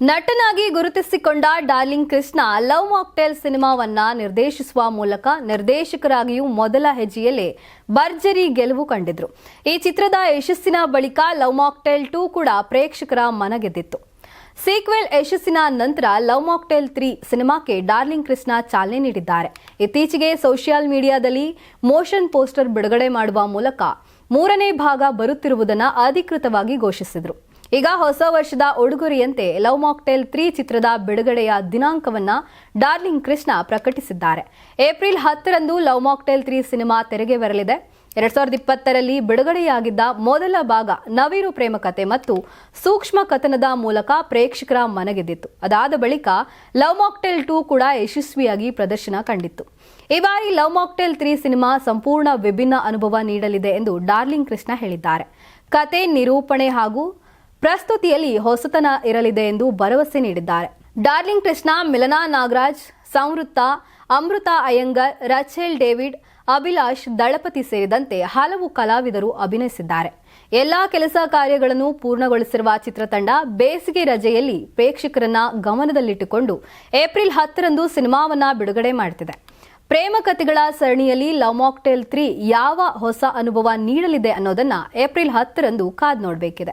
ನಟನಾಗಿ ಗುರುತಿಸಿಕೊಂಡ darling Krishna love mocktail ಸಿನಿಮಾವನ್ನ ನಿರ್ದೇಶಿಸುವ ಮೂಲಕ ನಿರ್ದೇಶಕರಾಗಿಯೂ ಮೊದಲ ಹೆಜ್ಜೆಯಲ್ಲೇ ಭರ್ಜರಿ ಗೆಲುವು ಕಂಡಿದ್ರು. ಈ ಚಿತ್ರದ ಯಶಸ್ಸಿನ ಬಳಿಕ ಲವ್ ಮಾಕ್ಟೇಲ್ ಟೂ ಕೂಡ ಪ್ರೇಕ್ಷಕರ ಮನಗೆದ್ದಿತ್ತು. ಸೀಕ್ವೆಲ್ ಯಶಸ್ಸಿನ ನಂತರ ಲವ್ ಮಾಕ್ಟೇಲ್ ತ್ರೀ ಸಿನಿಮಾಕ್ಕೆ ಡಾರ್ಲಿಂಗ್ ಕೃಷ್ಣ ಚಾಲನೆ ನೀಡಿದ್ದಾರೆ. ಇತ್ತೀಚೆಗೆ ಸೋಷಿಯಲ್ ಮೀಡಿಯಾದಲ್ಲಿ ಮೋಷನ್ ಪೋಸ್ಟರ್ ಬಿಡುಗಡೆ ಮಾಡುವ ಮೂಲಕ ಮೂರನೇ ಭಾಗ ಬರುತ್ತಿರುವುದನ್ನು ಅಧಿಕೃತವಾಗಿ ಘೋಷಿಸಿದರು. ಈಗ ಹೊಸ ವರ್ಷದ ಉಡುಗೊರೆಯಂತೆ ಲವ್ ಮಾಕ್ಟೇಲ್ ತ್ರೀ ಚಿತ್ರದ ಬಿಡುಗಡೆಯ ದಿನಾಂಕವನ್ನ ಡಾರ್ಲಿಂಗ್ ಕೃಷ್ಣ ಪ್ರಕಟಿಸಿದ್ದಾರೆ. ಏಪ್ರಿಲ್ ಹತ್ತರಂದು ಲವ್ ಮಾಕ್ಟೇಲ್ ತ್ರೀ ಸಿನಿಮಾ ತೆರೆಗೆ ಬರಲಿದೆ. ಎರಡ್ ಸಾವಿರದ ಇಪ್ಪತ್ತರಲ್ಲಿ ಬಿಡುಗಡೆಯಾಗಿದ್ದ ಮೊದಲ ಭಾಗ ನವಿರು ಪ್ರೇಮ ಕಥೆ ಮತ್ತು ಸೂಕ್ಷ್ಮ ಕಥನದ ಮೂಲಕ ಪ್ರೇಕ್ಷಕರ ಮನಗೆದ್ದಿತ್ತು. ಅದಾದ ಬಳಿಕ ಲವ್ ಮಾಕ್ಟೇಲ್ ಟೂ ಕೂಡ ಯಶಸ್ವಿಯಾಗಿ ಪ್ರದರ್ಶನ ಕಂಡಿತ್ತು. ಈ ಬಾರಿ ಲವ್ ಮಾಕ್ಟೇಲ್ ತ್ರೀ ಸಿನಿಮಾ ಸಂಪೂರ್ಣ ವಿಭಿನ್ನ ಅನುಭವ ನೀಡಲಿದೆ ಎಂದು ಡಾರ್ಲಿಂಗ್ ಕೃಷ್ಣ ಹೇಳಿದ್ದಾರೆ. ಕತೆ ನಿರೂಪಣೆ ಹಾಗೂ ಪ್ರಸ್ತುತಿಯಲ್ಲಿ ಹೊಸತನ ಇರಲಿದೆ ಎಂದು ಭರವಸೆ ನೀಡಿದ್ದಾರೆ. Darling Krishna, Milana Nagaraj, Samvritha, Amrutha Iyengar, Rachel David, Abhilash, Dalapathi ಸೇರಿದಂತೆ ಹಲವು ಕಲಾವಿದರು ಅಭಿನಯಿಸಿದ್ದಾರೆ. ಎಲ್ಲಾ ಕೆಲಸ ಕಾರ್ಯಗಳನ್ನು ಪೂರ್ಣಗೊಳಿಸಿರುವ ಚಿತ್ರತಂಡ ಬೇಸಿಗೆ ರಜೆಯಲ್ಲಿ ಪ್ರೇಕ್ಷಕರನ್ನ ಗಮನದಲ್ಲಿಟ್ಟುಕೊಂಡು ಏಪ್ರಿಲ್ ಹತ್ತರಂದು ಸಿನಿಮಾವನ್ನ ಬಿಡುಗಡೆ ಮಾಡುತ್ತಿದೆ ಪ್ರೇಮ ಕಥೆಗಳ ಸರಣಿಯಲ್ಲಿ ಲವ್ ಮಾಕ್ಟೇಲ್ ತ್ರೀ ಯಾವ ಹೊಸ ಅನುಭವ ನೀಡಲಿದೆ ಅನ್ನೋದನ್ನ ಏಪ್ರಿಲ್ ಹತ್ತರಂದು ಕಾದ್ ನೋಡಬೇಕಿದೆ.